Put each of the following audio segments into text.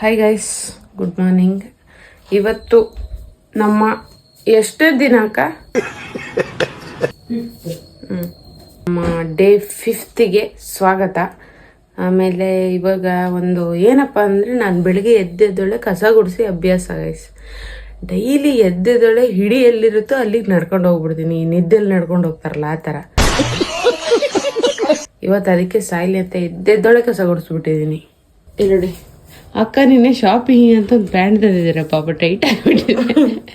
Hi guys good morning ಇವತ್ತು ನಮ್ಮ ಎಷ್ಟೇ ದಿನಾಂಕ. ನಮ್ಮ ಡೇ ಫಿಫ್ತಿಗೆ ಸ್ವಾಗತ. ಆಮೇಲೆ ಇವಾಗ ಒಂದು ಏನಪ್ಪ ಅಂದರೆ ನಾನು ಬೆಳಗ್ಗೆ ಎದ್ದೆದೊಳೆ ಕಸ ಗುಡಿಸಿ ಅಭ್ಯಾಸ ಗೈಸ್ ಡೈಲಿ ಎದ್ದೆದೊಳೆ ಹಿಡಿ ಎಲ್ಲಿರುತ್ತೋ ಅಲ್ಲಿಗೆ ನಡ್ಕೊಂಡು ಹೋಗ್ಬಿಡ್ತೀನಿ. ನಿದ್ದೆಲ್ಲಿ ನಡ್ಕೊಂಡು ಹೋಗ್ತಾರಲ್ಲ ಆ ಥರ. ಇವತ್ತು ಅದಕ್ಕೆ ಸಾಯ್ಲಿ ಅಂತ ಎದ್ದೆದ್ದೊಳೆ ಕಸ ಗುಡಿಸ್ಬಿಟ್ಟಿದ್ದೀನಿ. ಇಲ್ಲಿ ಅಕ್ಕ ನಿನ್ನೆ ಶಾಪಿಂಗ್ ಅಂತ ಒಂದು ಪ್ಯಾಂಟ್ ತಂದಿದ್ದೀರ ಪಾಪ ಟೈಟ್ ಆಗಿಬಿಟ್ಟಿದೆ.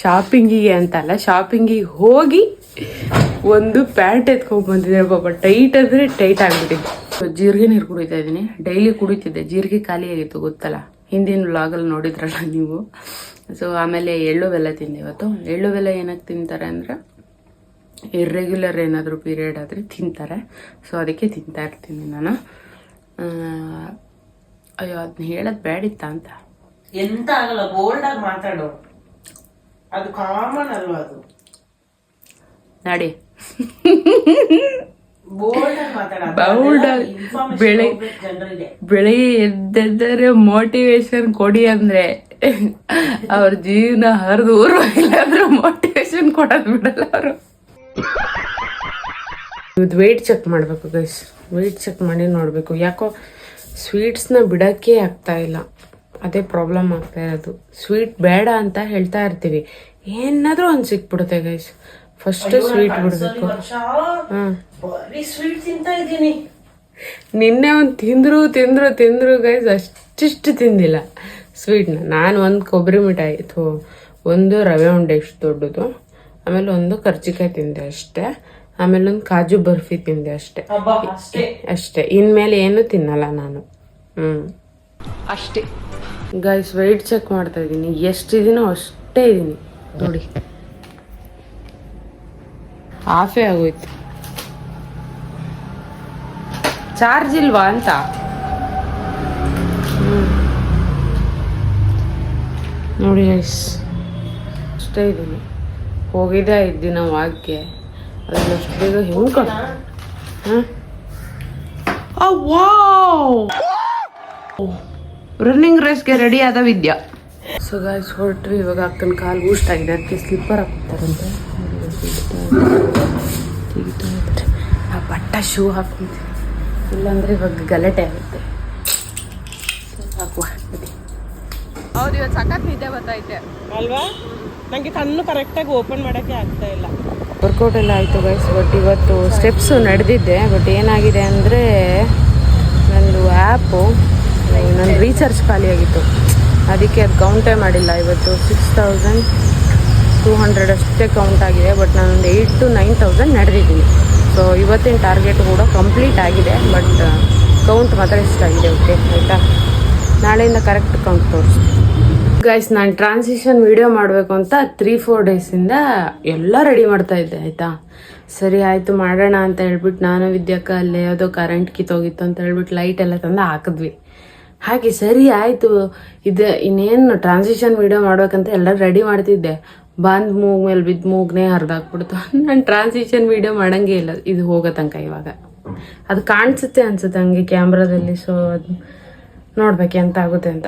ಶಾಪಿಂಗಿಗೆ ಅಂತಲ್ಲ ಶಾಪಿಂಗಿಗೆ ಹೋಗಿ ಒಂದು ಪ್ಯಾಂಟ್ ಎತ್ಕೊಂಡು ಬಂದಿದ್ದಾರೆ ಪಾಪ ಟೈಟ್ ಅಂದರೆ ಟೈಟ್ ಆಗ್ಬಿಟ್ಟಿದೆ. ಜೀರಿಗೆ ನೀರು ಕುಡಿತಾ ಇದ್ದೀನಿ. ಡೈಲಿ ಕುಡಿತಿದ್ದೆ. ಜೀರಿಗೆ ಖಾಲಿ ಆಗಿತ್ತು, ಗೊತ್ತಲ್ಲ? ಹಿಂದಿನ ಲಾಗಲ್ಲಿ ನೋಡಿದ್ರಲ್ಲ ನೀವು. ಸೊ ಆಮೇಲೆ ಎಳ್ಳು ಬೆಲ್ಲ ತಿಂದೆ ಇವತ್ತು. ಎಳ್ಳು ಬೆಲ್ಲ ಏನಕ್ಕೆ ತಿಂತಾರೆ ಅಂದರೆ ಇರ್ರೆಗ್ಯುಲರ್ ಏನಾದರೂ ಪೀರಿಯಡ್ ಆದರೆ ತಿಂತಾರೆ. ಸೊ ಅದಕ್ಕೆ ತಿಂತಾ ಇರ್ತೀನಿ ನಾನು. ಅಯ್ಯೋ ಅದನ್ನ ಹೇಳೋದು ಬೇಡಿತ್ತ ಅಂತ. ಎಂತ ಆಗಲ್ಲ ಬೋಲ್ಡ್ ಆಗಿ ಮಾತಾಡು. ಅದು ಕಾಮನ್ ಅಲ್ವಾ ಅದು? ನಡಿ. ಬೋಲ್ಡ್ ಬೆಳೆ- ಬೆಳಿಗ್ಗೆ ಎದ್ದೆದ್ದರೆ ಮೋಟಿವೇಶನ್ ಕೊಡಿ ಅಂದ್ರೆ ಅವ್ರ ಜೀವನ ಹರಿದು ಊರು ಇಲ್ಲಾದ್ರೂ ಮೋಟಿವೇಶನ್ ಕೊಡೋದು ಬಿಡಲ್ಲ ಅವರು. ಇದು ವೆಯ್ಟ್ ಚೆಕ್ ಮಾಡಬೇಕು ಗೈಸ್ ವೆಯ್ಟ್ ಚೆಕ್ ಮಾಡಿ ನೋಡಬೇಕು. ಯಾಕೋ ಸ್ವೀಟ್ಸ್ನ ಬಿಡೋಕ್ಕೆ ಆಗ್ತಾ ಇಲ್ಲ. ಅದೇ ಪ್ರಾಬ್ಲಮ್ ಆಗ್ತಾ ಇರೋದು. ಸ್ವೀಟ್ ಬೇಡ ಅಂತ ಹೇಳ್ತಾ ಇರ್ತೀವಿ. ಏನಾದರೂ ಒಂದು ಸಿಕ್ಬಿಡುತ್ತೆ ಗೈಸ್ ಫಸ್ಟ್ ಸ್ವೀಟ್ ಬಿಡಬೇಕು. ಹಾಂ. ನಿನ್ನೆ ಒಂದು ತಿಂದ್ರು ತಿಂದ್ರು ತಿಂದ್ರು ಗೈಸ್ ಅಷ್ಟಿಷ್ಟು ತಿಂದಿಲ್ಲ ಸ್ವೀಟ್ನ ನಾನು ಒಂದು ಕೊಬ್ಬರಿ ಮಿಠಾಯಿ ಇತ್ತು ಒಂದು ರವೆ ಉಂಡೆ ಇಷ್ಟು ದೊಡ್ಡದು. ಆಮೇಲೆ ಒಂದು ಕರ್ಜಿಕಾಯಿ ತಿಂದೆ ಅಷ್ಟೇ. ಆಮೇಲೆ ಒಂದು ಕಾಜು ಬರ್ಫಿ ತಿಂದೆ ಅಷ್ಟೇ. ಅಷ್ಟೇ? ಇನ್ಮೇಲೆ ಏನು ತಿನ್ನಲ್ಲ ನಾನು. ಹ್ಮ್. ಅಷ್ಟೇ. ಗೈಸ್ ವೆಯ್ಟ್ ಚೆಕ್ ಮಾಡ್ತಾ ಇದ್ದೀನಿ. ಎಷ್ಟಿದ್ದೀನೋ ಅಷ್ಟೇ ಇದ್ದೀನಿ ನೋಡಿ. ಆಫೇ ಆಗೋಯ್ತು. ಚಾರ್ಜ್ ಇಲ್ವಾ ಅಂತ. ನೋಡಿ ಗೈಸ್ ಅಷ್ಟೇ ಇದ್ದೀನಿ ಹೋಗಿದ್ದೆ ಐದು ದಿನ ವಾಕ್ಗೆ? ಅದ್ರಲ್ಲಿ ಅಷ್ಟು ಬೇಗ ಹೆಂಗೆ ಹಾಂ? ರನ್ನಿಂಗ್ ರೇಸ್ಗೆ ರೆಡಿ ಆದ ವಿದ್ಯಾ. ಸೊ ಗಾಯ್ಸ್ ಹೊರಟು ಇವಾಗ ಅಕ್ಕನ ಕಾಲು ಬೂಸ್ಟ್ ಆಗಿದೆ. ಅದಕ್ಕೆ ಸ್ಲಿಪ್ಪರ್ ಹಾಕ್ತಾರಂತೆ ಆ ಬಟ್ಟ ಶೂ ಹಾಕೊಂತ ಇಲ್ಲಾಂದ್ರೆ ಇವಾಗ ಗಲಾಟೆ ಆಗುತ್ತೆ. ಹಾಕುವ. ಹೌದು ಇವತ್ತು ಸಖತ್ ನಿದ್ದೆ ಬರ್ತೈತೆ ಅಲ್ವಾ? ನನಗೆ ಕಣ್ಣು ಕರೆಕ್ಟಾಗಿ ಓಪನ್ ಮಾಡೋಕ್ಕೆ ಆಗ್ತಾ ಇಲ್ಲ. ವರ್ಕೌಟ್ ಎಲ್ಲ ಆಯಿತು ಗೈಸ್ ಬಟ್ ಇವತ್ತು ಸ್ಟೆಪ್ಸು ನಡೆದಿದ್ದೆ ಬಟ್ ಏನಾಗಿದೆ ಅಂದರೆ ನಂದು ಆ್ಯಪು ನನ್ನ ರೀಚಾರ್ಜ್ ಖಾಲಿಯಾಗಿತ್ತು ಅದಕ್ಕೆ ಅದು ಕೌಂಟೇ ಮಾಡಿಲ್ಲ. ಇವತ್ತು ಸಿಕ್ಸ್ ತೌಸಂಡ್ ಟೂ ಹಂಡ್ರೆಡ್ ಅಷ್ಟೇ ಕೌಂಟ್ ಆಗಿದೆ ಬಟ್ ನಾನೊಂದು ಏಯ್ಟ್ ಟು ನೈನ್ ತೌಸಂಡ್ ನಡೆದಿದ್ದೀನಿ. ಸೊ ಇವತ್ತಿನ ಟಾರ್ಗೆಟ್ ಕೂಡ ಕಂಪ್ಲೀಟ್ ಆಗಿದೆ ಬಟ್ ಕೌಂಟ್ ಮಾತ್ರ ಇಷ್ಟಾಗಿದೆ ಓಕೆ ಆಯಿತಾ? ನಾಳೆಯಿಂದ ಕರೆಕ್ಟ್ ಕೌಂಟ್ ತೋರಿಸ್ತೀನಿ. ಗೈಸ್ ನಾನು ಟ್ರಾನ್ಸಿಷನ್ ವಿಡಿಯೋ ಮಾಡಬೇಕು ಅಂತ ತ್ರೀ ಫೋರ್ ಡೇಸಿಂದ ಎಲ್ಲ ರೆಡಿ ಮಾಡ್ತಾ ಇದ್ದೆ, ಆಯಿತಾ? ಸರಿ, ಆಯಿತು, ಮಾಡೋಣ ಅಂತ ಹೇಳ್ಬಿಟ್ಟು ನಾನು ವಿದ್ಯಾಕ ಅಲ್ಲಿ ಯಾವುದೋ ಕರೆಂಟ್ ಕಿತ್ತೋಗಿತ್ತು ಅಂತ ಹೇಳ್ಬಿಟ್ಟು ಲೈಟ್ ಎಲ್ಲ ತಂದು ಹಾಕಿದ್ವಿ. ಹಾಗೆ ಸರಿ, ಆಯಿತು. ಇದು ಇನ್ನೇನು ಟ್ರಾನ್ಸಿಷನ್ ವಿಡಿಯೋ ಮಾಡ್ಬೇಕಂತ ಎಲ್ಲ ರೆಡಿ ಮಾಡ್ತಿದ್ದೆ. ಬಂದು ಮೂಗ್ ಮೇಲೆ ಬಿದ್ದು ಮೂಗ್ನೇ ಹರಿದಾಕ್ಬಿಡ್ತು. ನಾನು ಟ್ರಾನ್ಸಿಷನ್ ವಿಡಿಯೋ ಮಾಡೋಂಗೇ ಇಲ್ಲ. ಇದು ಹೋಗೋ ತನಕ ಇವಾಗ. ಅದು ಕಾಣಿಸುತ್ತೆ ಅನ್ಸುತ್ತೆ ಹಂಗೆ ಕ್ಯಾಮ್ರಾದಲ್ಲಿ ಸೊ ಅದು ನೋಡ್ಬೇಕು ಎಂತ ಆಗುತ್ತೆ ಅಂತ.